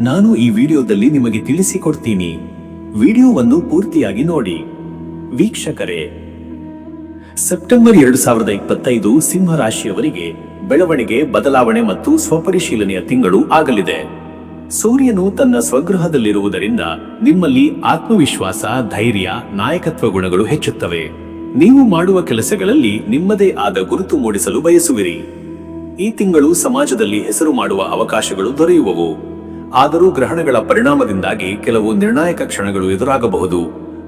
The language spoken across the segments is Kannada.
ನಾನು ಈ ವಿಡಿಯೋದಲ್ಲಿ ನಿಮಗೆ ತಿಳಿಸಿಕೊಡ್ತೀನಿ. ವಿಡಿಯೋವನ್ನು ಪೂರ್ತಿಯಾಗಿ ನೋಡಿ. ವೀಕ್ಷಕರೇ, ಸೆಪ್ಟೆಂಬರ್ ಎರಡು ಸಾವಿರದ ಇಪ್ಪತ್ತೈದು ಸಿಂಹ ರಾಶಿಯವರಿಗೆ ಬೆಳವಣಿಗೆ, ಬದಲಾವಣೆ ಮತ್ತು ಸ್ವಪರಿಶೀಲನೆಯ ತಿಂಗಳು ಆಗಲಿದೆ. ಸೂರ್ಯನು ತನ್ನ ಸ್ವಗೃಹದಲ್ಲಿರುವುದರಿಂದ ನಿಮ್ಮಲ್ಲಿ ಆತ್ಮವಿಶ್ವಾಸ, ಧೈರ್ಯ, ನಾಯಕತ್ವ ಗುಣಗಳು ಹೆಚ್ಚುತ್ತವೆ. ನೀವು ಮಾಡುವ ಕೆಲಸಗಳಲ್ಲಿ ನಿಮ್ಮದೇ ಆದ ಗುರುತು ಮೂಡಿಸಲು ಬಯಸುವಿರಿ. ಈ ತಿಂಗಳು ಸಮಾಜದಲ್ಲಿ ಹೆಸರು ಮಾಡುವ ಅವಕಾಶಗಳು ದೊರೆಯುವವು. ಆದರೂ ಗ್ರಹಣಗಳ ಪರಿಣಾಮದಿಂದಾಗಿ ಕೆಲವು ನಿರ್ಣಾಯಕ ಕ್ಷಣಗಳು ಎದುರಾಗಬಹುದು.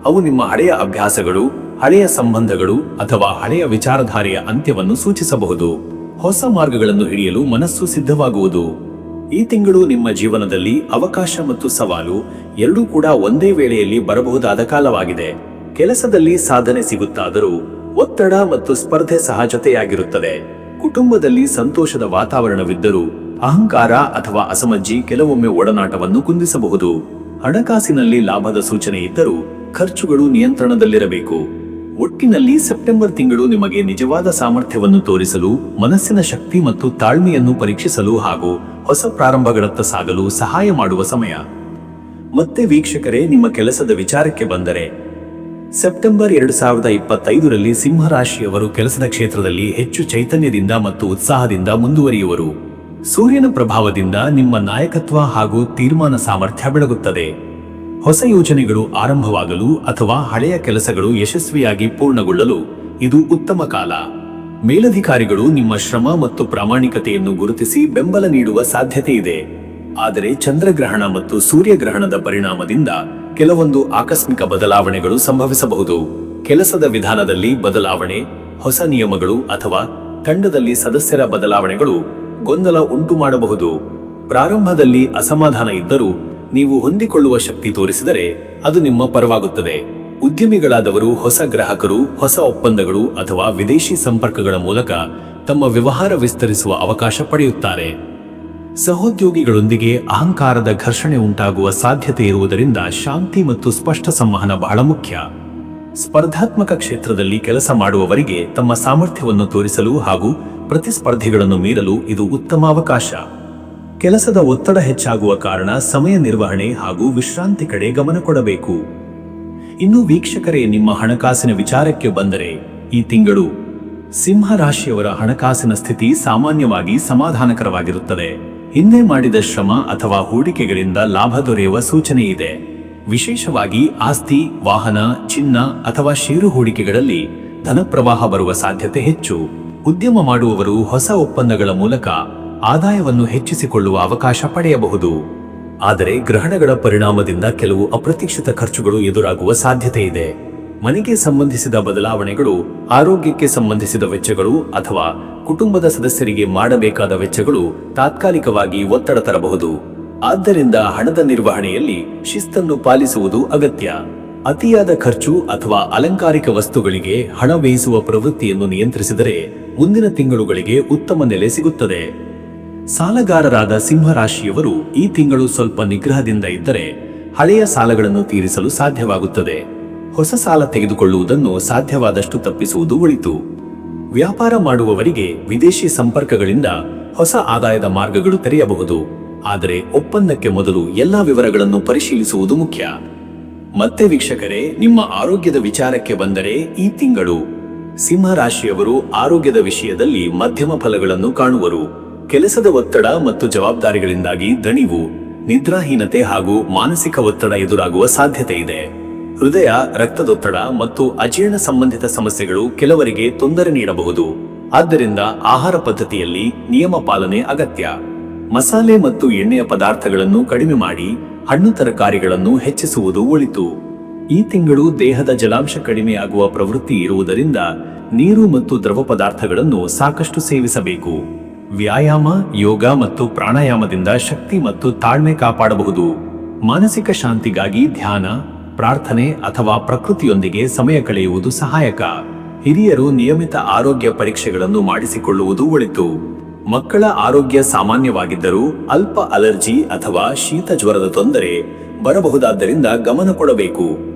ಅವು ನಿಮ್ಮ ಹಳೆಯ ಅಭ್ಯಾಸಗಳು, ಹಳೆಯ ಸಂಬಂಧಗಳು ಅಥವಾ ಹಳೆಯ ವಿಚಾರಧಾರೆಯ ಅಂತ್ಯವನ್ನು ಸೂಚಿಸಬಹುದು. ಹೊಸ ಮಾರ್ಗಗಳನ್ನು ಹಿಡಿಯಲು ಮನಸ್ಸು ಸಿದ್ಧವಾಗುವುದು. ಈ ತಿಂಗಳು ನಿಮ್ಮ ಜೀವನದಲ್ಲಿ ಅವಕಾಶ ಮತ್ತು ಸವಾಲು ಎರಡೂ ಕೂಡ ಒಂದೇ ವೇಳೆಯಲ್ಲಿ ಬರಬಹುದಾದ ಕಾಲವಾಗಿದೆ. ಕೆಲಸದಲ್ಲಿ ಸಾಧನೆ ಸಿಗುತ್ತಾದರೂ ಒತ್ತಡ ಮತ್ತು ಸ್ಪರ್ಧೆ ಸಹಜತೆಯಾಗಿರುತ್ತದೆ. ಕುಟುಂಬದಲ್ಲಿ ಸಂತೋಷದ ವಾತಾವರಣವಿದ್ದರೂ ಅಹಂಕಾರ ಅಥವಾ ಅಸಮಜ್ಜಿ ಕೆಲವೊಮ್ಮೆ ಒಡನಾಟವನ್ನು ಕುಂದಿಸಬಹುದು. ಹಣಕಾಸಿನಲ್ಲಿ ಲಾಭದ ಸೂಚನೆ ಇದ್ದರೂ ಖರ್ಚುಗಳು ನಿಯಂತ್ರಣದಲ್ಲಿರಬೇಕು. ಒಟ್ಟಿನಲ್ಲಿ ಸೆಪ್ಟೆಂಬರ್ ತಿಂಗಳು ನಿಮಗೆ ನಿಜವಾದ ಸಾಮರ್ಥ್ಯವನ್ನು ತೋರಿಸಲು, ಮನಸ್ಸಿನ ಶಕ್ತಿ ಮತ್ತು ತಾಳ್ಮೆಯನ್ನು ಪರೀಕ್ಷಿಸಲು ಹಾಗೂ ಹೊಸ ಪ್ರಾರಂಭಗಳತ್ತ ಸಾಗಲು ಸಹಾಯ ಮಾಡುವ ಸಮಯ. ಮತ್ತೆ ವೀಕ್ಷಕರೇ, ನಿಮ್ಮ ಕೆಲಸದ ವಿಚಾರಕ್ಕೆ ಬಂದರೆ, ಸೆಪ್ಟೆಂಬರ್ ಎರಡು ಸಾವಿರದ ಇಪ್ಪತ್ತೈದರಲ್ಲಿ ಸಿಂಹರಾಶಿಯವರು ಕೆಲಸದ ಕ್ಷೇತ್ರದಲ್ಲಿ ಹೆಚ್ಚು ಚೈತನ್ಯದಿಂದ ಮತ್ತು ಉತ್ಸಾಹದಿಂದ ಮುಂದುವರಿಯುವರು. ಸೂರ್ಯನ ಪ್ರಭಾವದಿಂದ ನಿಮ್ಮ ನಾಯಕತ್ವ ಹಾಗೂ ತೀರ್ಮಾನ ಸಾಮರ್ಥ್ಯ ಬೆಳಗುತ್ತದೆ. ಹೊಸ ಯೋಜನೆಗಳು ಆರಂಭವಾಗಲು ಅಥವಾ ಹಳೆಯ ಕೆಲಸಗಳು ಯಶಸ್ವಿಯಾಗಿ ಪೂರ್ಣಗೊಳ್ಳಲು ಇದು ಉತ್ತಮ ಕಾಲ. ಮೇಲಧಿಕಾರಿಗಳು ನಿಮ್ಮ ಶ್ರಮ ಮತ್ತು ಪ್ರಾಮಾಣಿಕತೆಯನ್ನು ಗುರುತಿಸಿ ಬೆಂಬಲ ನೀಡುವ ಸಾಧ್ಯತೆ ಇದೆ. ಆದರೆ ಚಂದ್ರಗ್ರಹಣ ಮತ್ತು ಸೂರ್ಯಗ್ರಹಣದ ಪರಿಣಾಮದಿಂದ ಕೆಲವೊಂದು ಆಕಸ್ಮಿಕ ಬದಲಾವಣೆಗಳು ಸಂಭವಿಸಬಹುದು. ಕೆಲಸದ ವಿಧಾನದಲ್ಲಿ ಬದಲಾವಣೆ, ಹೊಸ ನಿಯಮಗಳು ಅಥವಾ ತಂಡದಲ್ಲಿ ಸದಸ್ಯರ ಬದಲಾವಣೆಗಳು ಗೊಂದಲ ಉಂಟು ಮಾಡಬಹುದು. ಪ್ರಾರಂಭದಲ್ಲಿ ಅಸಮಾಧಾನ ಇದ್ದರೂ ನೀವು ಹೊಂದಿಕೊಳ್ಳುವ ಶಕ್ತಿ ತೋರಿಸಿದರೆ ಅದು ನಿಮ್ಮ ಪರವಾಗುತ್ತದೆ. ಉದ್ಯಮಿಗಳಾದವರು ಹೊಸ ಗ್ರಾಹಕರು, ಹೊಸ ಒಪ್ಪಂದಗಳು ಅಥವಾ ವಿದೇಶಿ ಸಂಪರ್ಕಗಳ ಮೂಲಕ ತಮ್ಮ ವ್ಯವಹಾರ ವಿಸ್ತರಿಸುವ ಅವಕಾಶ ಪಡೆಯುತ್ತಾರೆ. ಸಹೋದ್ಯೋಗಿಗಳೊಂದಿಗೆ ಅಹಂಕಾರದ ಘರ್ಷಣೆ ಉಂಟಾಗುವ ಸಾಧ್ಯತೆ ಇರುವುದರಿಂದ ಶಾಂತಿ ಮತ್ತು ಸ್ಪಷ್ಟ ಸಂವಹನ ಬಹಳ ಮುಖ್ಯ. ಸ್ಪರ್ಧಾತ್ಮಕ ಕ್ಷೇತ್ರದಲ್ಲಿ ಕೆಲಸ ಮಾಡುವವರಿಗೆ ತಮ್ಮ ಸಾಮರ್ಥ್ಯವನ್ನು ತೋರಿಸಲು ಹಾಗೂ ಪ್ರತಿಸ್ಪರ್ಧಿಗಳನ್ನು ಮೀರಲು ಇದು ಉತ್ತಮ ಅವಕಾಶ ಕೆಲಸದ ಒತ್ತಡ ಹೆಚ್ಚಾಗುವ ಕಾರಣ ಸಮಯ ನಿರ್ವಹಣೆ ಹಾಗೂ ವಿಶ್ರಾಂತಿ ಕಡೆ ಗಮನ ಕೊಡಬೇಕು. ಇನ್ನು ವೀಕ್ಷಕರೇ, ನಿಮ್ಮ ಹಣಕಾಸಿನ ವಿಚಾರಕ್ಕೆ ಬಂದರೆ, ಈ ತಿಂಗಳು ಸಿಂಹ ರಾಶಿಯವರ ಹಣಕಾಸಿನ ಸ್ಥಿತಿ ಸಾಮಾನ್ಯವಾಗಿ ಸಮಾಧಾನಕರವಾಗಿರುತ್ತದೆ. ಹಿಂದೆ ಮಾಡಿದ ಶ್ರಮ ಅಥವಾ ಹೂಡಿಕೆಗಳಿಂದ ಲಾಭ ದೊರೆಯುವ ಸೂಚನೆ ಇದೆ. ವಿಶೇಷವಾಗಿ ಆಸ್ತಿ, ವಾಹನ, ಚಿನ್ನ ಅಥವಾ ಷೇರು ಹೂಡಿಕೆಗಳಲ್ಲಿ ಧನಪ್ರವಾಹ ಬರುವ ಸಾಧ್ಯತೆ ಹೆಚ್ಚು. ಉದ್ಯಮ ಮಾಡುವವರು ಹೊಸ ಒಪ್ಪಂದಗಳ ಮೂಲಕ ಆದಾಯವನ್ನು ಹೆಚ್ಚಿಸಿಕೊಳ್ಳುವ ಅವಕಾಶ ಪಡೆಯಬಹುದು. ಆದರೆ ಗ್ರಹಣಗಳ ಪರಿಣಾಮದಿಂದ ಕೆಲವು ಅಪ್ರತೀಕ್ಷಿತ ಖರ್ಚುಗಳು ಎದುರಾಗುವ ಸಾಧ್ಯತೆ ಇದೆ. ಮನೆಗೆ ಸಂಬಂಧಿಸಿದ ಬದಲಾವಣೆಗಳು, ಆರೋಗ್ಯಕ್ಕೆ ಸಂಬಂಧಿಸಿದ ವೆಚ್ಚಗಳು ಅಥವಾ ಕುಟುಂಬದ ಸದಸ್ಯರಿಗೆ ಮಾಡಬೇಕಾದ ವೆಚ್ಚಗಳು ತಾತ್ಕಾಲಿಕವಾಗಿ ಒತ್ತಡ ತರಬಹುದು. ಆದ್ದರಿಂದ ಹಣದ ನಿರ್ವಹಣೆಯಲ್ಲಿ ಶಿಸ್ತನ್ನು ಪಾಲಿಸುವುದು ಅಗತ್ಯ. ಅತಿಯಾದ ಖರ್ಚು ಅಥವಾ ಅಲಂಕಾರಿಕ ವಸ್ತುಗಳಿಗೆ ಹಣ ವ್ಯಯಿಸುವ ಪ್ರವೃತ್ತಿಯನ್ನು ನಿಯಂತ್ರಿಸಿದರೆ ಮುಂದಿನ ತಿಂಗಳುಗಳಿಗೆ ಉತ್ತಮ ನೆಲೆ ಸಿಗುತ್ತದೆ. ಸಾಲಗಾರರಾದ ಸಿಂಹರಾಶಿಯವರು ಈ ತಿಂಗಳು ಸ್ವಲ್ಪ ನಿಗ್ರಹದಿಂದ ಇದ್ದರೆ ಹಳೆಯ ಸಾಲಗಳನ್ನು ತೀರಿಸಲು ಸಾಧ್ಯವಾಗುತ್ತದೆ. ಹೊಸ ಸಾಲ ತೆಗೆದುಕೊಳ್ಳುವುದನ್ನು ಸಾಧ್ಯವಾದಷ್ಟು ತಪ್ಪಿಸುವುದು ಒಳಿತು. ವ್ಯಾಪಾರ ಮಾಡುವವರಿಗೆ ವಿದೇಶಿ ಸಂಪರ್ಕಗಳಿಂದ ಹೊಸ ಆದಾಯದ ಮಾರ್ಗಗಳು ತೆರೆಯಬಹುದು. ಆದರೆ ಒಪ್ಪಂದಕ್ಕೆ ಮೊದಲು ಎಲ್ಲಾ ವಿವರಗಳನ್ನು ಪರಿಶೀಲಿಸುವುದು ಮುಖ್ಯ. ಮತ್ತೆ ವೀಕ್ಷಕರೇ, ನಿಮ್ಮ ಆರೋಗ್ಯದ ವಿಚಾರಕ್ಕೆ ಬಂದರೆ ಈ ತಿಂಗಳು ಸಿಂಹ ರಾಶಿಯವರು ಆರೋಗ್ಯದ ವಿಷಯದಲ್ಲಿ ಮಧ್ಯಮ ಫಲಗಳನ್ನು ಕಾಣುವರು. ಕೆಲಸದ ಒತ್ತಡ ಮತ್ತು ಜವಾಬ್ದಾರಿಗಳಿಂದಾಗಿ ದಣಿವು, ನಿದ್ರಾಹೀನತೆ ಹಾಗೂ ಮಾನಸಿಕ ಒತ್ತಡ ಎದುರಾಗುವ ಸಾಧ್ಯತೆ ಇದೆ. ಹೃದಯ, ರಕ್ತದೊತ್ತಡ ಮತ್ತು ಅಜೀರ್ಣ ಸಂಬಂಧಿತ ಸಮಸ್ಯೆಗಳು ಕೆಲವರಿಗೆ ತೊಂದರೆ ನೀಡಬಹುದು. ಆದ್ದರಿಂದ ಆಹಾರ ಪದ್ಧತಿಯಲ್ಲಿ ನಿಯಮ ಪಾಲನೆ ಅಗತ್ಯ. ಮಸಾಲೆ ಮತ್ತು ಎಣ್ಣೆಯ ಪದಾರ್ಥಗಳನ್ನು ಕಡಿಮೆ ಮಾಡಿ ಹಣ್ಣು ತರಕಾರಿಗಳನ್ನು ಹೆಚ್ಚಿಸುವುದು ಒಳಿತು. ಈ ತಿಂಗಳು ದೇಹದ ಜಲಾಂಶ ಕಡಿಮೆಯಾಗುವ ಪ್ರವೃತ್ತಿ ಇರುವುದರಿಂದ ನೀರು ಮತ್ತು ದ್ರವ ಪದಾರ್ಥಗಳನ್ನು ಸಾಕಷ್ಟು ಸೇವಿಸಬೇಕು. ವ್ಯಾಯಾಮ, ಯೋಗ ಮತ್ತು ಪ್ರಾಣಾಯಾಮದಿಂದ ಶಕ್ತಿ ಮತ್ತು ತಾಳ್ಮೆ ಕಾಪಾಡಬಹುದು. ಮಾನಸಿಕ ಶಾಂತಿಗಾಗಿ ಧ್ಯಾನ, ಪ್ರಾರ್ಥನೆ ಅಥವಾ ಪ್ರಕೃತಿಯೊಂದಿಗೆ ಸಮಯ ಕಳೆಯುವುದು ಸಹಾಯಕ. ಹಿರಿಯರು ನಿಯಮಿತ ಆರೋಗ್ಯ ಪರೀಕ್ಷೆಗಳನ್ನು ಮಾಡಿಸಿಕೊಳ್ಳುವುದು ಒಳಿತು. ಮಕ್ಕಳ ಆರೋಗ್ಯ ಸಾಮಾನ್ಯವಾಗಿದ್ದರೂ ಅಲ್ಪ ಅಲರ್ಜಿ ಅಥವಾ ಶೀತ ಜ್ವರದ ತೊಂದರೆ ಬರಬಹುದಾದ್ದರಿಂದ ಗಮನ ಕೊಡಬೇಕು.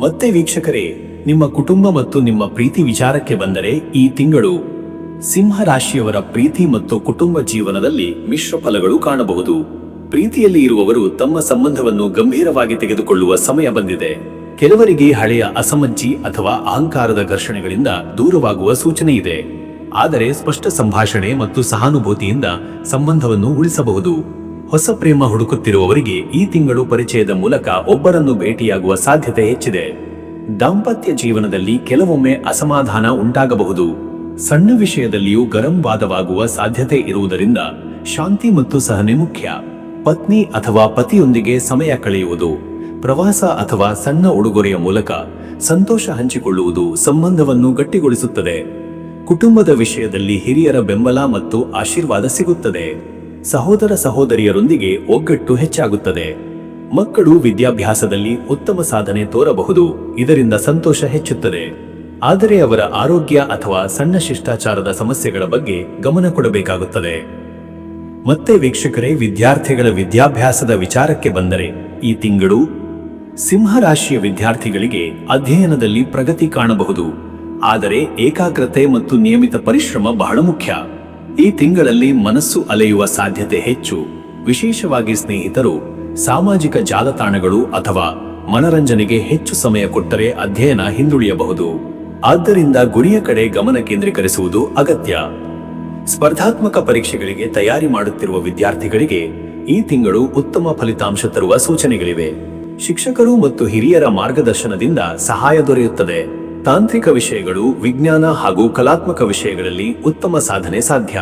ಮತ್ತೆ ವೀಕ್ಷಕರೇ, ನಿಮ್ಮ ಕುಟುಂಬ ಮತ್ತು ನಿಮ್ಮ ಪ್ರೀತಿ ವಿಚಾರಕ್ಕೆ ಬಂದರೆ ಈ ತಿಂಗಳು ಸಿಂಹ ರಾಶಿಯವರ ಪ್ರೀತಿ ಮತ್ತು ಕುಟುಂಬ ಜೀವನದಲ್ಲಿ ಮಿಶ್ರ ಫಲಗಳು ಕಾಣಬಹುದು. ಪ್ರೀತಿಯಲ್ಲಿ ಇರುವವರು ತಮ್ಮ ಸಂಬಂಧವನ್ನು ಗಂಭೀರವಾಗಿ ತೆಗೆದುಕೊಳ್ಳುವ ಸಮಯ ಬಂದಿದೆ. ಕೆಲವರಿಗೆ ಹಳೆಯ ಅಸಮಜ್ಜಿ ಅಥವಾ ಅಹಂಕಾರದ ಘರ್ಷಣೆಗಳಿಂದ ದೂರವಾಗುವ ಸೂಚನೆ ಇದೆ. ಆದರೆ ಸ್ಪಷ್ಟ ಸಂಭಾಷಣೆ ಮತ್ತು ಸಹಾನುಭೂತಿಯಿಂದ ಸಂಬಂಧವನ್ನು ಉಳಿಸಬಹುದು. ಹೊಸ ಪ್ರೇಮ ಹುಡುಕುತ್ತಿರುವವರಿಗೆ ಈ ತಿಂಗಳು ಪರಿಚಯದ ಮೂಲಕ ಒಬ್ಬರನ್ನು ಭೇಟಿಯಾಗುವ ಸಾಧ್ಯತೆ ಹೆಚ್ಚಿದೆ. ದಾಂಪತ್ಯ ಜೀವನದಲ್ಲಿ ಕೆಲವೊಮ್ಮೆ ಅಸಮಾಧಾನ ಉಂಟಾಗಬಹುದು. ಸಣ್ಣ ವಿಷಯದಲ್ಲಿಯೂ ಗರಂ ವಾದವಾಗುವ ಸಾಧ್ಯತೆ ಇರುವುದರಿಂದ ಶಾಂತಿ ಮತ್ತು ಸಹನೆ ಮುಖ್ಯ. ಪತ್ನಿ ಅಥವಾ ಪತಿಯೊಂದಿಗೆ ಸಮಯ ಕಳೆಯುವುದು, ಪ್ರವಾಸ ಅಥವಾ ಸಣ್ಣ ಉಡುಗೊರೆಯ ಮೂಲಕ ಸಂತೋಷ ಹಂಚಿಕೊಳ್ಳುವುದು ಸಂಬಂಧವನ್ನು ಗಟ್ಟಿಗೊಳಿಸುತ್ತದೆ. ಕುಟುಂಬದ ವಿಷಯದಲ್ಲಿ ಹಿರಿಯರ ಬೆಂಬಲ ಮತ್ತು ಆಶೀರ್ವಾದ ಸಿಗುತ್ತದೆ. ಸಹೋದರ ಸಹೋದರಿಯರೊಂದಿಗೆ ಒಗ್ಗಟ್ಟು ಹೆಚ್ಚಾಗುತ್ತದೆ. ಮಕ್ಕಳು ವಿದ್ಯಾಭ್ಯಾಸದಲ್ಲಿ ಉತ್ತಮ ಸಾಧನೆ ತೋರಬಹುದು, ಇದರಿಂದ ಸಂತೋಷ ಹೆಚ್ಚುತ್ತದೆ. ಆದರೆ ಅವರ ಆರೋಗ್ಯ ಅಥವಾ ಸಣ್ಣ ಶಿಷ್ಟಾಚಾರದ ಸಮಸ್ಯೆಗಳ ಬಗ್ಗೆ ಗಮನ ಕೊಡಬೇಕಾಗುತ್ತದೆ. ಮತ್ತೆ ವೀಕ್ಷಕರೇ, ವಿದ್ಯಾರ್ಥಿಗಳ ವಿದ್ಯಾಭ್ಯಾಸದ ವಿಚಾರಕ್ಕೆ ಬಂದರೆ, ಈ ತಿಂಗಳು ಸಿಂಹರಾಶಿಯ ವಿದ್ಯಾರ್ಥಿಗಳಿಗೆ ಅಧ್ಯಯನದಲ್ಲಿ ಪ್ರಗತಿ ಕಾಣಬಹುದು. ಆದರೆ ಏಕಾಗ್ರತೆ ಮತ್ತು ನಿಯಮಿತ ಪರಿಶ್ರಮ ಬಹಳ ಮುಖ್ಯ. ಈ ತಿಂಗಳಲ್ಲಿ ಮನಸ್ಸು ಅಲೆಯುವ ಸಾಧ್ಯತೆ ಹೆಚ್ಚು. ವಿಶೇಷವಾಗಿ ಸ್ನೇಹಿತರು, ಸಾಮಾಜಿಕ ಜಾಲತಾಣಗಳು ಅಥವಾ ಮನರಂಜನೆಗೆ ಹೆಚ್ಚು ಸಮಯ ಕೊಟ್ಟರೆ ಅಧ್ಯಯನ ಹಿಂದುಳಿಯಬಹುದು. ಆದ್ದರಿಂದ ಗುರಿಯ ಕಡೆ ಗಮನ ಕೇಂದ್ರೀಕರಿಸುವುದು ಅಗತ್ಯ. ಸ್ಪರ್ಧಾತ್ಮಕ ಪರೀಕ್ಷೆಗಳಿಗೆ ತಯಾರಿ ಮಾಡುತ್ತಿರುವ ವಿದ್ಯಾರ್ಥಿಗಳಿಗೆ ಈ ತಿಂಗಳು ಉತ್ತಮ ಫಲಿತಾಂಶ ತರುವ ಸೂಚನೆಗಳಿವೆ. ಶಿಕ್ಷಕರು ಮತ್ತು ಹಿರಿಯರ ಮಾರ್ಗದರ್ಶನದಿಂದ ಸಹಾಯ ದೊರೆಯುತ್ತದೆ. ತಾಂತ್ರಿಕ ವಿಷಯಗಳು, ವಿಜ್ಞಾನ ಹಾಗೂ ಕಲಾತ್ಮಕ ವಿಷಯಗಳಲ್ಲಿ ಉತ್ತಮ ಸಾಧನೆ ಸಾಧ್ಯ.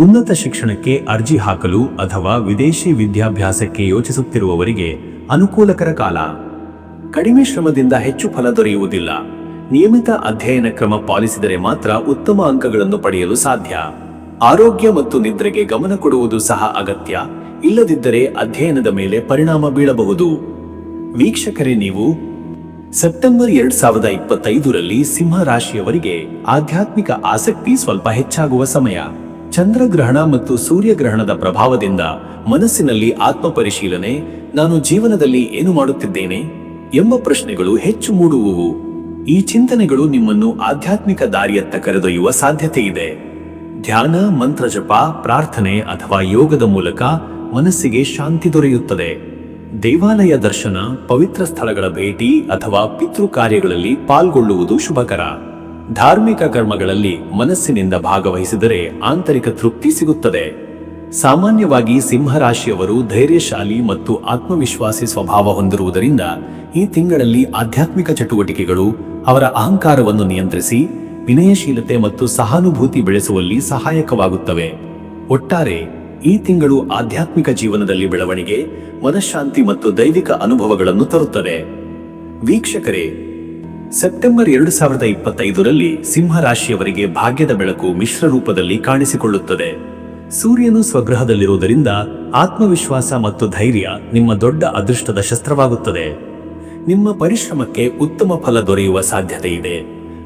ಉನ್ನತ ಶಿಕ್ಷಣಕ್ಕೆ ಅರ್ಜಿ ಹಾಕಲು ಅಥವಾ ವಿದೇಶಿ ವಿದ್ಯಾಭ್ಯಾಸಕ್ಕೆ ಯೋಚಿಸುತ್ತಿರುವವರಿಗೆ ಅನುಕೂಲಕರ ಕಾಲ. ಕಡಿಮೆ ಶ್ರಮದಿಂದ ಹೆಚ್ಚು ಫಲ ದೊರೆಯುವುದಿಲ್ಲ. ನಿಯಮಿತ ಅಧ್ಯಯನ ಕ್ರಮ ಪಾಲಿಸಿದರೆ ಮಾತ್ರ ಉತ್ತಮ ಅಂಕಗಳನ್ನು ಪಡೆಯಲು ಸಾಧ್ಯ. ಆರೋಗ್ಯ ಮತ್ತು ನಿದ್ರೆಗೆ ಗಮನ ಕೊಡುವುದು ಸಹ ಅಗತ್ಯ. ಇಲ್ಲದಿದ್ದರೆ ಅಧ್ಯಯನದ ಮೇಲೆ ಪರಿಣಾಮ ಬೀಳಬಹುದು. ವೀಕ್ಷಕರೇ ನೀವು ಸೆಪ್ಟೆಂಬರ್ ಎರಡ್ ಸಾವಿರದ ಇಪ್ಪತ್ತೈದರಲ್ಲಿ ಸಿಂಹ ರಾಶಿಯವರಿಗೆ ಆಧ್ಯಾತ್ಮಿಕ ಆಸಕ್ತಿ ಸ್ವಲ್ಪ ಹೆಚ್ಚಾಗುವ ಸಮಯ. ಚಂದ್ರಗ್ರಹಣ ಮತ್ತು ಸೂರ್ಯಗ್ರಹಣದ ಪ್ರಭಾವದಿಂದ ಮನಸ್ಸಿನಲ್ಲಿ ಆತ್ಮ ಪರಿಶೀಲನೆ ನಾನು ಜೀವನದಲ್ಲಿ ಏನು ಮಾಡುತ್ತಿದ್ದೇನೆ? ಎಂಬ ಪ್ರಶ್ನೆಗಳು ಹೆಚ್ಚು ಮೂಡುವುವು. ಈ ಚಿಂತನೆಗಳು ನಿಮ್ಮನ್ನು ಆಧ್ಯಾತ್ಮಿಕ ದಾರಿಯತ್ತ ಕರೆದೊಯ್ಯುವ ಸಾಧ್ಯತೆ ಇದೆ. ಧ್ಯಾನ, ಮಂತ್ರಜಪ, ಪ್ರಾರ್ಥನೆ ಅಥವಾ ಯೋಗದ ಮೂಲಕ ಮನಸ್ಸಿಗೆ ಶಾಂತಿ ದೊರೆಯುತ್ತದೆ. ದೇವಾಲಯ ದರ್ಶನ, ಪವಿತ್ರ ಸ್ಥಳಗಳ ಭೇಟಿ ಅಥವಾ ಪಿತೃ ಕಾರ್ಯಗಳಲ್ಲಿ ಪಾಲ್ಗೊಳ್ಳುವುದು ಶುಭಕರ. ಧಾರ್ಮಿಕ ಕರ್ಮಗಳಲ್ಲಿ ಮನಸ್ಸಿನಿಂದ ಭಾಗವಹಿಸಿದರೆ ಆಂತರಿಕ ತೃಪ್ತಿ ಸಿಗುತ್ತದೆ. ಸಾಮಾನ್ಯವಾಗಿ ಸಿಂಹರಾಶಿಯವರು ಧೈರ್ಯಶಾಲಿ ಮತ್ತು ಆತ್ಮವಿಶ್ವಾಸಿ ಸ್ವಭಾವ ಹೊಂದಿರುವುದರಿಂದ ಈ ತಿಂಗಳಲ್ಲಿ ಆಧ್ಯಾತ್ಮಿಕ ಚಟುವಟಿಕೆಗಳು, ಅವರ ಅಹಂಕಾರವನ್ನು ನಿಯಂತ್ರಿಸಿ, ವಿನಯಶೀಲತೆ ಮತ್ತು ಸಹಾನುಭೂತಿ ಬೆಳೆಸುವಲ್ಲಿ ಸಹಾಯಕವಾಗುತ್ತವೆ. ಒಟ್ಟಾರೆ ಈ ತಿಂಗಳು ಆಧ್ಯಾತ್ಮಿಕ ಜೀವನದಲ್ಲಿ ಬೆಳವಣಿಗೆ, ಮನಃಶಾಂತಿ ಮತ್ತು ದೈವಿಕ ಅನುಭವಗಳನ್ನು ತರುತ್ತದೆ. ವೀಕ್ಷಕರೇ, ಸೆಪ್ಟೆಂಬರ್ ಎರಡು ಸಾವಿರದ ಇಪ್ಪತ್ತೈದರಲ್ಲಿ ಸಿಂಹರಾಶಿಯವರಿಗೆ ಭಾಗ್ಯದ ಬೆಳಕು ಮಿಶ್ರ ರೂಪದಲ್ಲಿ ಕಾಣಿಸಿಕೊಳ್ಳುತ್ತದೆ. ಸೂರ್ಯನು ಸ್ವಗ್ರಹದಲ್ಲಿರುವುದರಿಂದ ಆತ್ಮವಿಶ್ವಾಸ ಮತ್ತು ಧೈರ್ಯ ನಿಮ್ಮ ದೊಡ್ಡ ಅದೃಷ್ಟದ ಶಸ್ತ್ರವಾಗುತ್ತದೆ. ನಿಮ್ಮ ಪರಿಶ್ರಮಕ್ಕೆ ಉತ್ತಮ ಫಲ ದೊರೆಯುವ ಸಾಧ್ಯತೆ ಇದೆ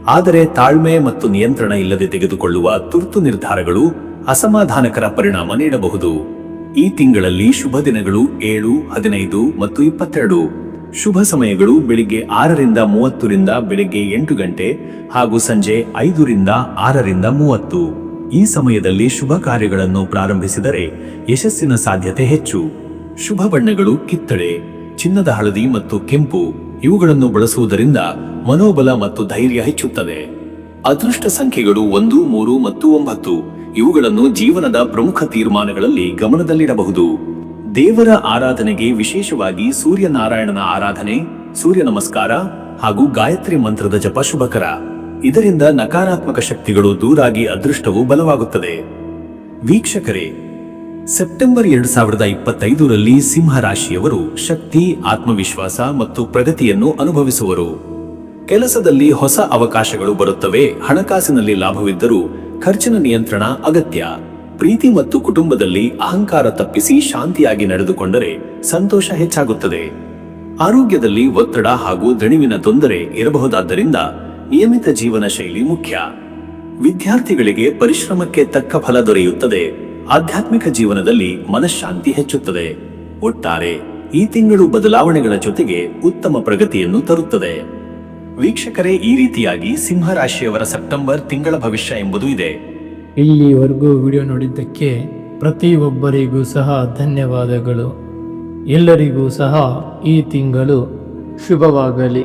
ಆದರೆ ತಾಳ್ಮೆ ಮತ್ತು ನಿಯಂತ್ರಣ ಇಲ್ಲದೆ ತೆಗೆದುಕೊಳ್ಳುವ ತುರ್ತು ನಿರ್ಧಾರಗಳು ಅಸಮಾಧಾನಕರ ಪರಿಣಾಮ ನೀಡಬಹುದು. ಈ ತಿಂಗಳಲ್ಲಿ ಶುಭ ದಿನಗಳು ಏಳು, ಹದಿನೈದು ಮತ್ತು ಇಪ್ಪತ್ತೆರಡು. ಶುಭ ಸಮಯಗಳು ಬೆಳಿಗ್ಗೆ ಆರರಿಂದ ಮೂವತ್ತರಿಂದ ಬೆಳಿಗ್ಗೆ ಎಂಟು ಗಂಟೆ ಹಾಗೂ ಸಂಜೆ ಐದರಿಂದ ಆರರಿಂದ ಮೂವತ್ತು. ಈ ಸಮಯದಲ್ಲಿ ಶುಭ ಕಾರ್ಯಗಳನ್ನು ಪ್ರಾರಂಭಿಸಿದರೆ ಯಶಸ್ಸಿನ ಸಾಧ್ಯತೆ ಹೆಚ್ಚು. ಶುಭ ಬಣ್ಣಗಳು ಕಿತ್ತಳೆ, ಚಿನ್ನದ ಹಳದಿ ಮತ್ತು ಕೆಂಪು. ಇವುಗಳನ್ನು ಬಳಸುವುದರಿಂದ ಮನೋಬಲ ಮತ್ತು ಧೈರ್ಯ ಹೆಚ್ಚುತ್ತದೆ. ಅದೃಷ್ಟ ಸಂಖ್ಯೆಗಳು ಒಂದು, ಮೂರು ಮತ್ತು ಒಂಬತ್ತು. ಇವುಗಳನ್ನು ಜೀವನದ ಪ್ರಮುಖ ತೀರ್ಮಾನಗಳಲ್ಲಿ ಗಮನದಲ್ಲಿಡಬಹುದು. ದೇವರ ಆರಾಧನೆಗೆ ವಿಶೇಷವಾಗಿ ಸೂರ್ಯನಾರಾಯಣನ ಆರಾಧನೆ, ಸೂರ್ಯ ನಮಸ್ಕಾರ ಹಾಗೂ ಗಾಯತ್ರಿ ಮಂತ್ರದ ಜಪ ಶುಭಕರ. ಇದರಿಂದ ನಕಾರಾತ್ಮಕ ಶಕ್ತಿಗಳು ದೂರಾಗಿ ಅದೃಷ್ಟವು ಬಲವಾಗುತ್ತದೆ. ವೀಕ್ಷಕರೇ, ಸೆಪ್ಟೆಂಬರ್ ಎರಡು ಸಾವಿರದ ಇಪ್ಪತ್ತೈದರಲ್ಲಿ ಸಿಂಹ ರಾಶಿಯವರು ಶಕ್ತಿ, ಆತ್ಮವಿಶ್ವಾಸ ಮತ್ತು ಪ್ರಗತಿಯನ್ನು ಅನುಭವಿಸುವರು. ಕೆಲಸದಲ್ಲಿ ಹೊಸ ಅವಕಾಶಗಳು ಬರುತ್ತವೆ, ಹಣಕಾಸಿನಲ್ಲಿ ಲಾಭವಿದ್ದರೂ ಖರ್ಚಿನ ನಿಯಂತ್ರಣ ಅಗತ್ಯ. ಪ್ರೀತಿ ಮತ್ತು ಕುಟುಂಬದಲ್ಲಿ ಅಹಂಕಾರ ತಪ್ಪಿಸಿ ಶಾಂತಿಯಾಗಿ ನಡೆದುಕೊಂಡರೆ ಸಂತೋಷ ಹೆಚ್ಚಾಗುತ್ತದೆ. ಆರೋಗ್ಯದಲ್ಲಿ ಒತ್ತಡ ಹಾಗೂ ದಣಿವಿನ ತೊಂದರೆ ಇರಬಹುದಾದ್ದರಿಂದ ನಿಯಮಿತ ಜೀವನ ಶೈಲಿ ಮುಖ್ಯ. ವಿದ್ಯಾರ್ಥಿಗಳಿಗೆ ಪರಿಶ್ರಮಕ್ಕೆ ತಕ್ಕ ಫಲ ದೊರೆಯುತ್ತದೆ. ಆಧ್ಯಾತ್ಮಿಕ ಜೀವನದಲ್ಲಿ ಮನಃಶಾಂತಿ ಹೆಚ್ಚುತ್ತದೆ. ಒಟ್ಟಾರೆ, ಈ ತಿಂಗಳು ಬದಲಾವಣೆಗಳ ಜೊತೆಗೆ ಉತ್ತಮ ಪ್ರಗತಿಯನ್ನು ತರುತ್ತದೆ. ವೀಕ್ಷಕರೇ, ಈ ರೀತಿಯಾಗಿ ಸಿಂಹ ರಾಶಿಯವರ ಸೆಪ್ಟೆಂಬರ್ ತಿಂಗಳ ಭವಿಷ್ಯ ಎಂಬುದು ಇದೆ. ಇಲ್ಲಿವರೆಗೂ ವಿಡಿಯೋ ನೋಡಿದ್ದಕ್ಕೆ ಪ್ರತಿಯೊಬ್ಬರಿಗೂ ಸಹ ಧನ್ಯವಾದಗಳು. ಎಲ್ಲರಿಗೂ ಸಹ ಈ ತಿಂಗಳು ಶುಭವಾಗಲಿ.